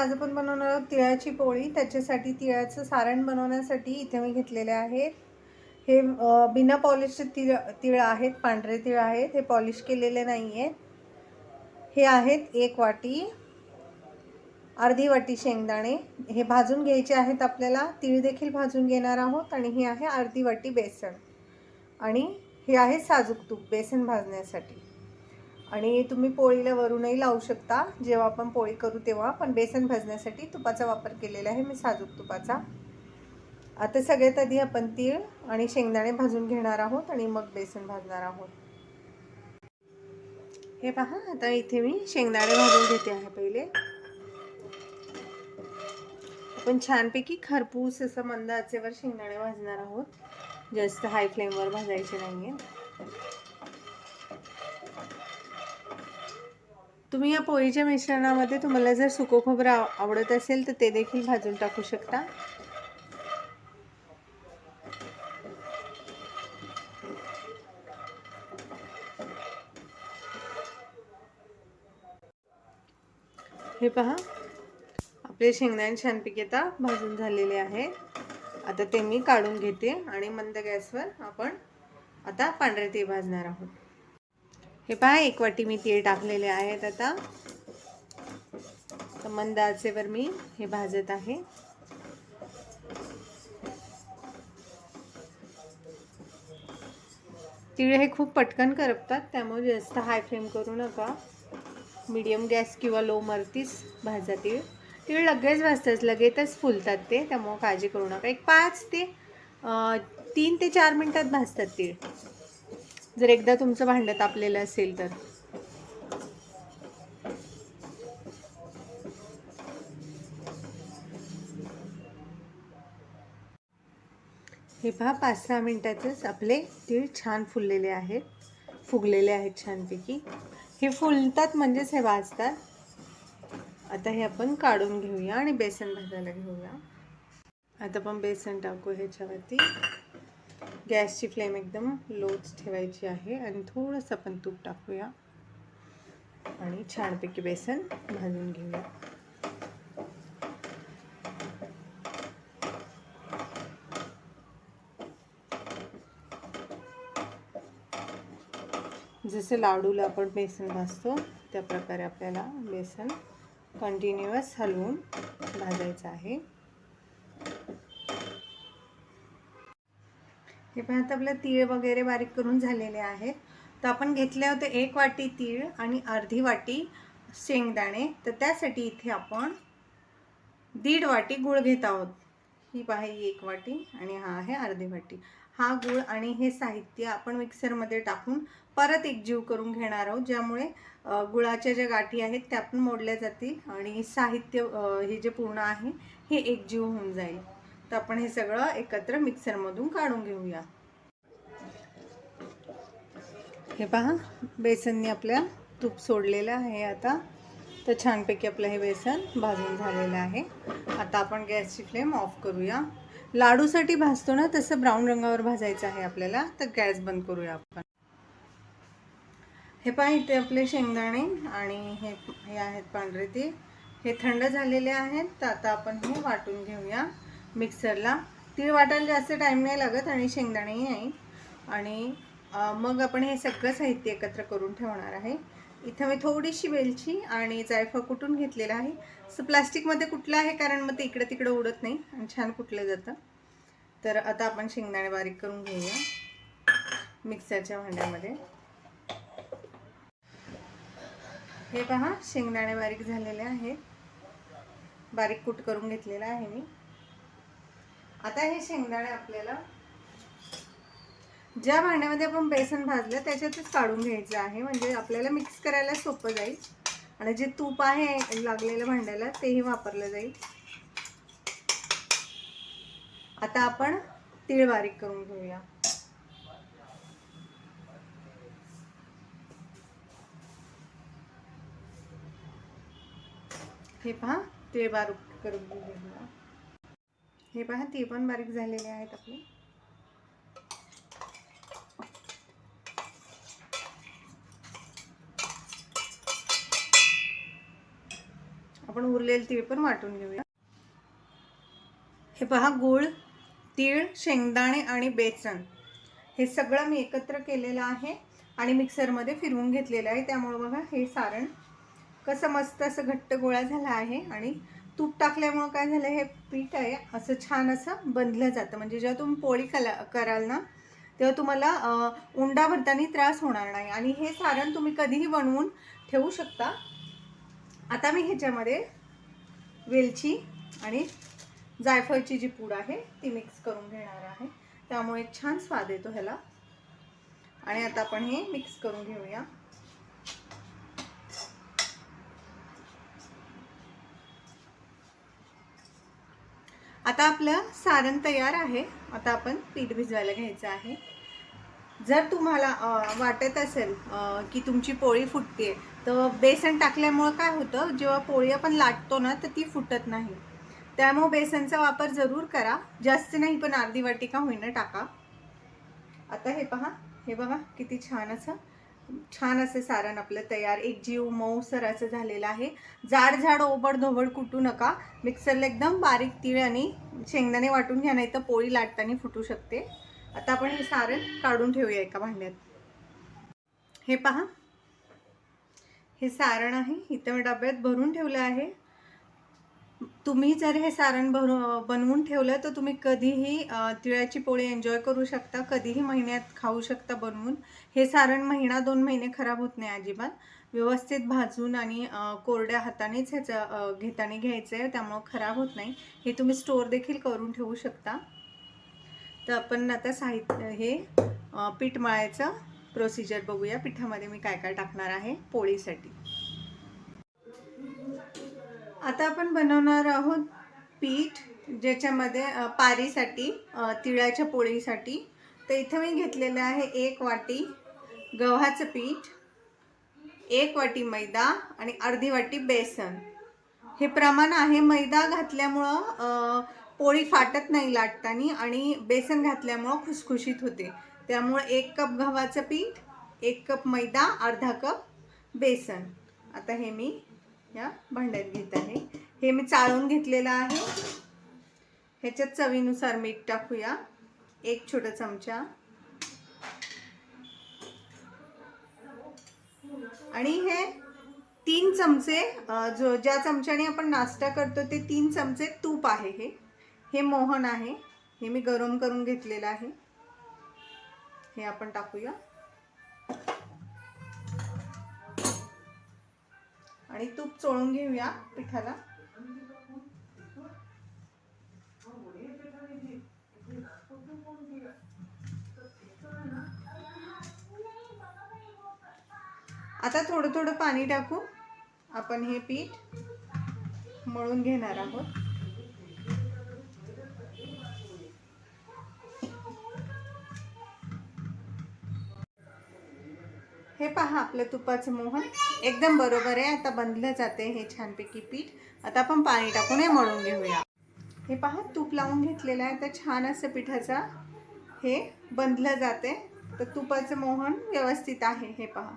आज आपण बनवणार आहोत तिळाची पोळी. त्याच्यासाठी तिळाचं सारण बनवण्यासाठी इथे मी घेतलेले आहेत हे बिना पॉलिशचे तिळ तिळ आहेत पांढरे तिळ आहेत. हे पॉलिश केलेले नाही आहेत हे आहेत एक वाटी अर्धी वाटी शेंगदाणे. हे भाजून घ्यायचे आहेत आपल्याला. तिळदेखील भाजून घेणार आहोत आणि हे आहे अर्धी वाटी बेसन. आणि हे आहे साजूक तूप बेसन भाजण्यासाठी. आणि तुम्ही पोळीला वरूनही लावू शकता. जेव्हा आपण पोळी करू तेव्हा पण बेसन भाजण्यासाठी तुपाचा वापर केलेला आहे मी साजूक तुपाचा. आता सगळ्यात आधी आपण तीळ आणि शेंगदाणे भाजून घेणार आहोत आणि मग बेसन भाजणार आहोत. हे पहा आता इथे मी शेंगदाणे भाजून घेते आहे पहिले. आपण छानपैकी खरपूस असं मंद आचेवर शेंगदाणे भाजणार आहोत. जास्त हाय फ्लेमवर भाजायचे नाही आहे तुम्ही या पोळीच्या मिश्रणामध्ये तुम्हाला जर सुको खोबरं आव- आवडत असेल तर ते देखील भाजून टाकू शकता. हे पहा आपले शेंगदाणे छानपैकी आता भाजून झालेले आहे. आता ते मी काढून घेते आणि मंद गॅसवर आपण आता पांढरे ते भाजणार आहोत. हे पहा एक वाटी मी तीळ टाकलेले आहेत आता. तर मंद आचेवर मी हे भाजत आहे. तीळ हे खूप पटकन करपतात त्यामुळे जास्त हाय फ्लेम करू नका. मीडियम गॅस किंवा लो मरतीच भाजा तीळ. तीळ लगेच भाजतात लगेचच फुलतात ते त्यामुळं काळजी करू नका. एक पाच ते तीन ते चार मिनटात भाजतात तीळ. जर एकदा तुमचं भांडं तापलेलं असेल तर. हे पहा पाच सहा मिनटातच आपले तीळ छान फुललेले आहेत. फुगलेले आहेत छानपैकी. हे फुलतात म्हणजेच हे भाजतात आता हे आपण काढून घेऊया आणि बेसन भाजायला घेऊया. आता आपण बेसन टाकू ह्याच्यावरती. गॅसची फ्लेम एकदम लोच ठेवायची आहे आणि थोडंसं आपण तूप टाकूया. आणि छानपैकी बेसन भाजून घेऊया. जसे लाडूला आपण बेसन भाजतो त्याप्रकारे आपल्याला बेसन कंटिन्युअस हलवून भाजायचं आहे. हे पण आता आपलं तीळ वगैरे बारीक करून झालेले आहेत. तर आपण घेतले होते एक वाटी तीळ आणि अर्धी वाटी शेंगदाणे. तर त्यासाठी इथे आपण दीड वाटी गुळ घेत आहोत. ही पहा ही एक वाटी आणि हा आहे अर्धी वाटी. हा गुळ आणि हे साहित्य आपण मिक्सरमध्ये टाकून परत एकजीव करून घेणार आहोत ज्यामुळे गुळाच्या ज्या गाठी आहेत त्या पण मोडल्या जातील आणि साहित्य हे जे पूर्ण आहे हे एकजीव होऊन जाईल. तर आपण हे सगळं एकत्र मिक्सरमधून काढून घेऊया. हे पहा बेसनने आपल्या तूप सोडलेलं आहे आता. तर छानपैकी आपलं हे बेसन भाजून झालेलं आहे. आता आपण गॅसची फ्लेम ऑफ करूया. लाडूसाठी भाजतो ना तसं ब्राऊन रंगावर भाजायचं आहे आपल्याला तर गॅस बंद करूया आपण. हे पहा इथे आपले शेंगदाणे आणि हे हे आहेत पांढरे ते. हे थंड झालेले आहेत तर आता आपण हे वाटून घेऊया. मिक्सरला. तीळ वाटायला जास्त टाईम नाही लागत आणि शेंगदाणेही नाही. आणि मग आपण हे सगळं साहित्य एकत्र करून ठेवणार आहे. इथं मी थोडीशी वेलची आणि जायफळ कुटून घेतलेलं आहे. असं प्लास्टिकमध्ये कुठलं आहे? कारण मग ते इकडं तिकडं उडत नाही आणि छान कुटलं जातं. तर आता आपण शेंगदाणे बारीक करून घेऊया. मिक्सरच्या भांड्यामध्ये. हे पहा शेंगदाणे बारीक झालेले आहेत. बारीक कूट करून घेतलेला आहे मी. आता हे शेंगदाणे आपल्याला ज्या भांड्यामध्ये आपण बेसन भाजलं त्याच्यातच काढून घ्यायचं आहे. म्हणजे आपल्याला मिक्स करायला सोपं जाईल. आणि जे तूप आहे लागलेलं भांड्याला तेही वापरलं जाईल. आता आपण तीळ बारीक करून घेऊया. हे पहा तीळ बारीक करून घेऊया. हे पहा ते पण बारीक झालेले आहेत आपले. आपण उरलेले तीळ पण वाटून घेऊया. हे पहा गूळ तीळ शेंगदाणे आणि बेसन. हे सगळं मी एकत्र केलेलं आहे आणि मिक्सरमध्ये फिरवून घेतलेलं आहे. त्यामुळे बघा हे सारण कसं मस्त असं घट्ट गोळा झाला आहे आणि तूप टाकल्यामुळं काय झालं हे पीठ आहे असं छान असं बंधलं जातं. म्हणजे जेव्हा तुम्ही पोळी कला कराल ना तेव्हा तुम्हाला उंडा भरताना त्रास होणार नाही. आणि हे सारण तुम्ही कधीही बनवून ठेवू शकता. आता मी ह्याच्यामध्ये वेलची आणि जायफळची जी पूड आहे ती मिक्स करून घेणार आहे. त्यामुळे छान स्वाद येतो ह्याला. आणि आता आपण हे मिक्स करून घेऊया. आता आपलं सारण तयार आहे. आता आपण पीठ भिजवायला घ्यायचं आहे. जर तुम्हाला वाटत असेल की तुमची पोळी फुटते तर बेसन टाकल्यामुळं काय होतं जेव्हा पोळी आपण लाटतो ना तर ती फुटत नाही. त्यामुळे बेसनचा वापर जरूर करा. जास्त नाही पण अर्धी वाटी का होईना टाका. आता हे पहा हे बघा किती छान असं छान असं सारण आपलं तयार. एक जीव मऊसर असं झालेलं आहे. जाड झाड ओबड धोबड कुटू नका. मिक्सरला एकदम बारीक तीळ आणि शेंगदाणे वाटून घ्या नाही तर पोळी लाटताना फुटू शकते. आता आपण हे सारण काढून ठेवूया एका भांड्यात. हे पहा. हे सारण आहे. इथं मी डब्यात भरून ठेवलं आहे. तुम्ही जर हे सारण भरू बनवून ठेवलं तर तुम्ही कधीही तिळाची पोळी एन्जॉय करू शकता. कधीही महिन्यात खाऊ शकता बनवून. हे सारण महिना दोन महिने खराब होत नाही अजिबात. व्यवस्थित भाजून आणि कोरड्या हातानेच ह्याचं घेताना घ्यायचं आहे त्यामुळं खराब होत नाही. हे तुम्ही स्टोअर देखील करून ठेवू शकता. तर आपण आता साहित्य हे पीठ मळायचं. प्रोसिजर बघूया. पिठामध्ये मी काय काय टाकणार आहे? पोळीसाठी. आता आपण बनवणार आहोत पीठ ज्याच्यामध्ये पारीसाठी तिळाच्या पोळीसाठी. तर इथं मी घेतलेलं आहे एक वाटी गव्हाचं पीठ एक वाटी मैदा आणि अर्धी वाटी बेसन. हे प्रमाण आहे मैदा घातल्यामुळं पोळी फाटत नाही लाटताना आणि बेसन घातल्यामुळं खुसखुशीत होते. त्यामुळं एक कप गव्हाचं पीठ एक कप मैदा अर्धा कप बेसन. आता हे मी या भांड्यात घेत आहे. हे मी चाळून घेतलेलं आहे. ह्याच्यात चवीनुसार मीठ टाकूया. एक छोटा चमचा. आणि हे तीन चमचे जो ज्या चमच्याने आपण नाश्ता करतो ते तीन चमचे तूप आहे हे. हे मोहन आहे. हे मी गरम करून घेतलेलं आहे. हे आपण टाकूया. आणि तूप चोळून घेऊया पिठाला. आता थोडं थोडं पाणी टाकू. आपण हे पीठ मळून घेणार आहोत. हे पहा आपलं तुपाचं मोहन. एकदम बरोबर आहे. आता बंधलं जाते हे छानपैकी पीठ. आता आपण पाणी टाकून हे मळून घेऊया. हे पहा तूप लावून घेतलेलं आहे. तर छान असं पिठाचा हे बंधलं जाते तर तुपाचं मोहन व्यवस्थित आहे हे पहा.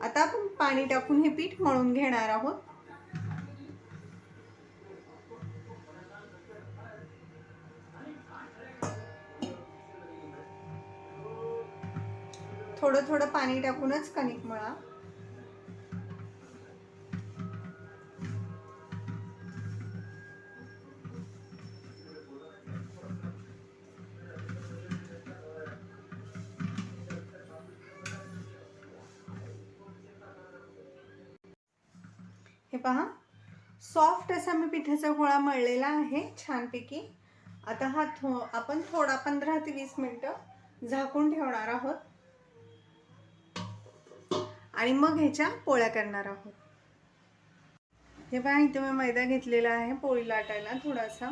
आता आपण पाणी टाकून हे पीठ मळून घेणार आहोत. थोडं थोडं पाणी टाकूनच कणिक मळा. हे पहा सॉफ्ट असा मी पिठाचा गोळा मळलेला आहे छानपैकी. आता हा थो आपण थोडा पंधरा ते वीस मिनटं झाकून ठेवणार आहोत. आणि मग ह्याच्या पोळ्या करणार आहोत. हे पहा इथे मी मैदा घेतलेला आहे पोळी लाटायला थोडासा.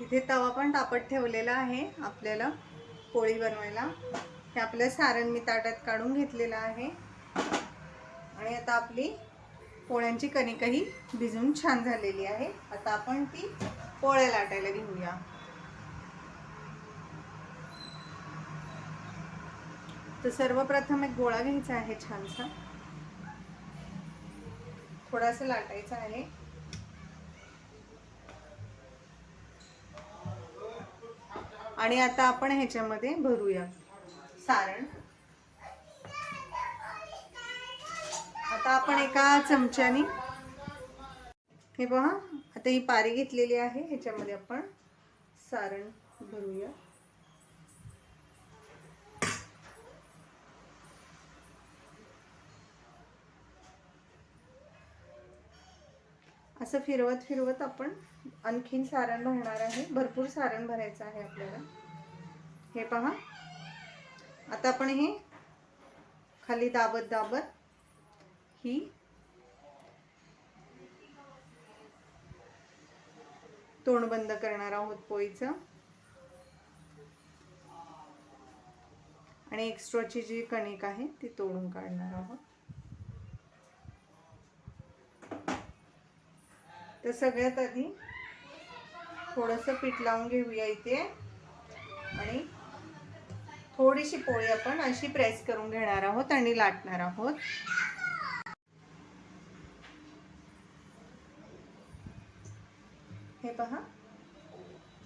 इथे तवा पण तापत ठेवलेला आहे आपल्याला पोळी बनवायला. हे आपलं सारण मी ताटात काढून घेतलेलं आहे. आणि आता आपली पोळ्यांची कणिकही भिजून छान झालेली आहे. आता आपण ती पोळ्या लाटायला घेऊया. तर सर्वप्रथम एक गोळा घ्यायचा आहे छानसा. थोडासा लाटायचा आहे. आणि आता आपण ह्याच्यामध्ये भरूया. सारण. आता आपण एका चमच्याने हे बघा आता ही पारी घेतलेली आहे ह्याच्यामध्ये आपण सारण भरूया. असं फिरवत फिरवत आपण आणखीन सारण भरणार आहे. भरपूर सारण भरायचं आहे आपल्याला. हे पहा. आता आपण हे खाली दाबत दाबत ही तोंड बंद करणार आहोत पोळीचं. आणि एक्स्ट्राची जी कणिक आहे ती तोडून काढणार आहोत. तर सगळ्यात आधी थोडंसं पीठ लावून घेऊया इथे. आणि थोडीशी पोळी आपण अशी प्रेस करून घेणार आहोत आणि लाटणार आहोत. हे पहा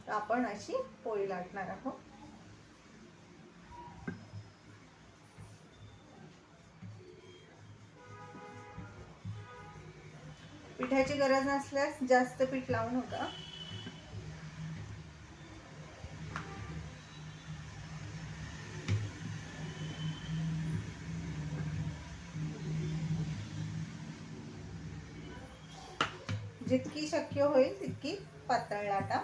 आपण अशी पोळी लाटणार आहोत. पिठाची गरज नसल्यास जास्त पीठ लावून होता. जितकी शक्य होईल तितकी पातळ लाटा.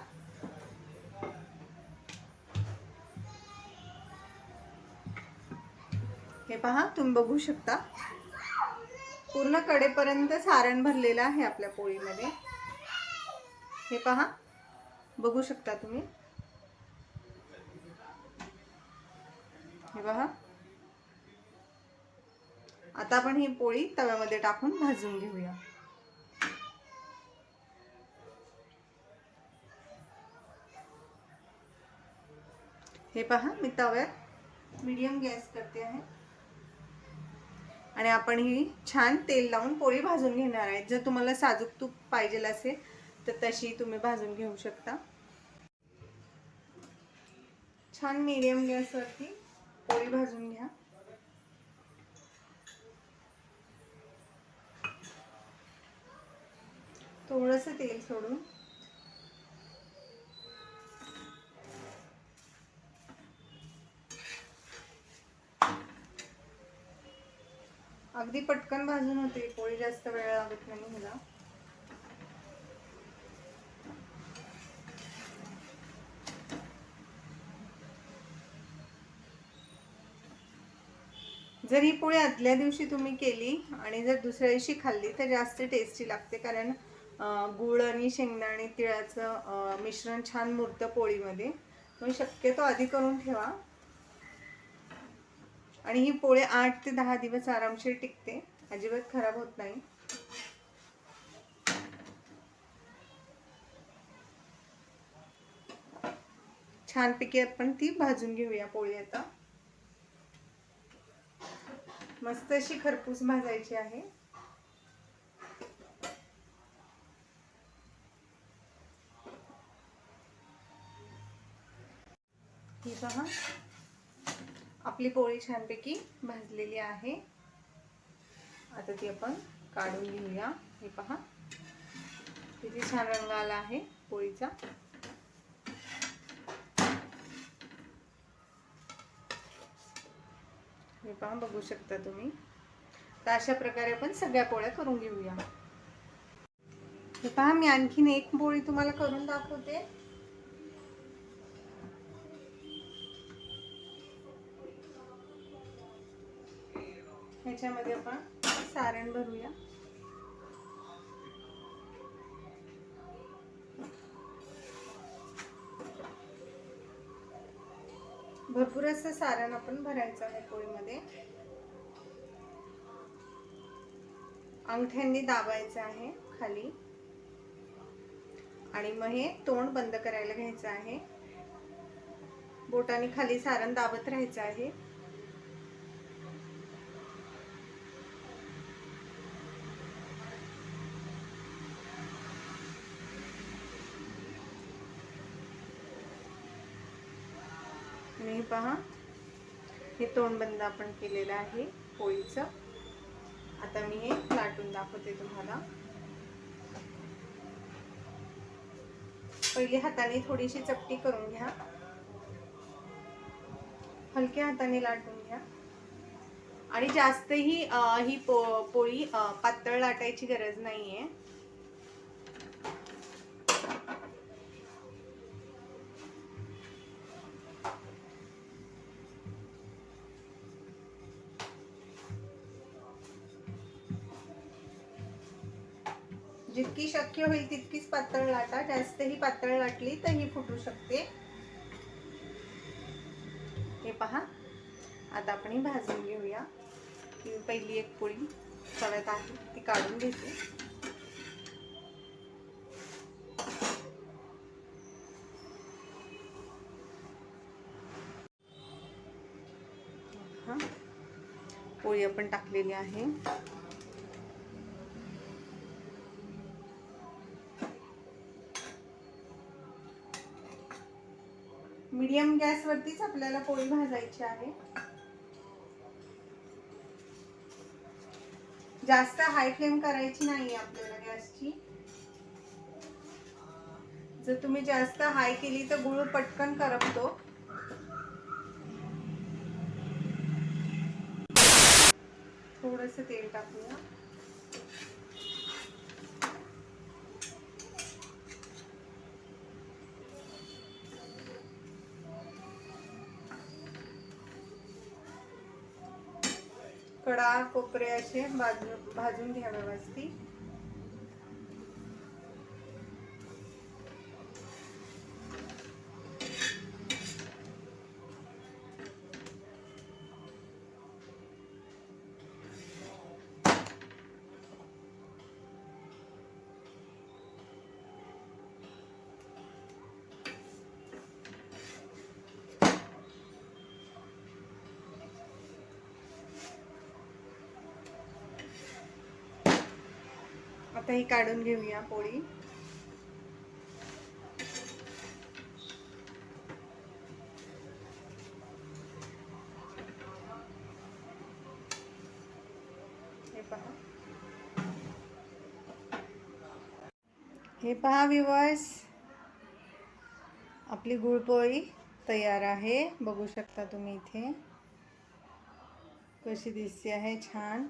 हे पहा तुम्ही बघू शकता. पूर्ण कडेपर्यंत सारण भरलेलं आहे आपल्या पोळीमध्ये. हे पहा. बघू शकता तुम्ही. हे पहा आता आपण ही पोळी तव्यामध्ये टाकून भाजून घेऊया. हे पहा मी तव्यात मीडियम गॅस करते आहे. आणि आपण ही छान तेल लावून पोळी भाजून घेणार आहे. जर तुम्हाला साजूक तूप पाहिजे असेल तर तशी तुम्ही भाजून घेऊ शकता. छान मिडियम गॅसवरती पोळी भाजून घ्या. थोडंसं तेल सोडून. अगदी पटकन भाजून होते. पोळी जास्त वेळ लागत नाही मला. जर ही पोळी आदल्या दिवशी तुम्ही केली आणि जर दुसऱ्या दिवशी खाल्ली तर जास्त टेस्टी लागते. कारण गूळ आणि शेंगदाणे तिळाचं मिश्रण छान मुरतं पोळीमध्ये. तुम्ही शक्यतो आधी करून ठेवा. आणि ही पोळी आठ ते दहा दिवस आरामशीर टिकते. अजिबात खराब होत नाही. छानपैकी आपण ती भाजून घेऊया पोळी आता. मस्त अशी खरपूस भाजायची आहे. ही पहा. आपली पोळी छानपैकी भाजलेली आहे. आता ती आपण काढून घेऊया. हे पहा. किती छान रंग आला आहे पोळीचा. हे पहा बघू शकता तुम्ही. तर अशा प्रकारे आपण सगळ्या पोळ्या करून घेऊया. हे पहा मी आणखीन एक पोळी तुम्हाला करून दाखवते. ह्याच्यामध्ये आपण सारण भरूया. भरपूर असं सारण आपण भरायचं आहे पोळीमध्ये. अंगठ्यांनी दाबायचं आहे खाली. आणि मग हे तोंड बंद करायला घ्यायचं आहे. बोटाने खाली सारण दाबत राहायचं आहे. पहा. हे तोंडबंद आपण केलेलं आहे पोळीचं. आता मी हे लाटून दाखवते तुम्हाला. पहिले हाताने थोडीशी चपटी करून घ्या. हलक्या हाताने लाटून घ्या. आणि जास्तही ही पो पोळी पातळ लाटायची गरज नाहीये. जितकी शक्य होईल तितकीच पातळ लाटा. जास्तही पातळ लाटली तर ही फुटू शकते. हे पहा. आता आपण भाजून घेऊया. ही पहिली एक पोळी तव्यात आहे. ती काढून घेते. पोळी आपण टाकलेली आहे मीडियम गॅसवरतीच आपल्याला पोळी भाजायची आहे. जास्त हाय फ्लेम करायची नाही आपल्याला गॅसची. जर तुम्ही जास्त हाय केली तर गुळ पटकन करपतो. थोडस तेल टाकूया. कडा कोपरे असे भाजून भाजून घ्या व्यवस्थित आता ही काढून घेऊया पोळी. हे पहा. हे पहा विवर्स आपली गुळपोळी तयार आहे. बघू शकता तुम्ही इथे. कशी दिसते आहे छान.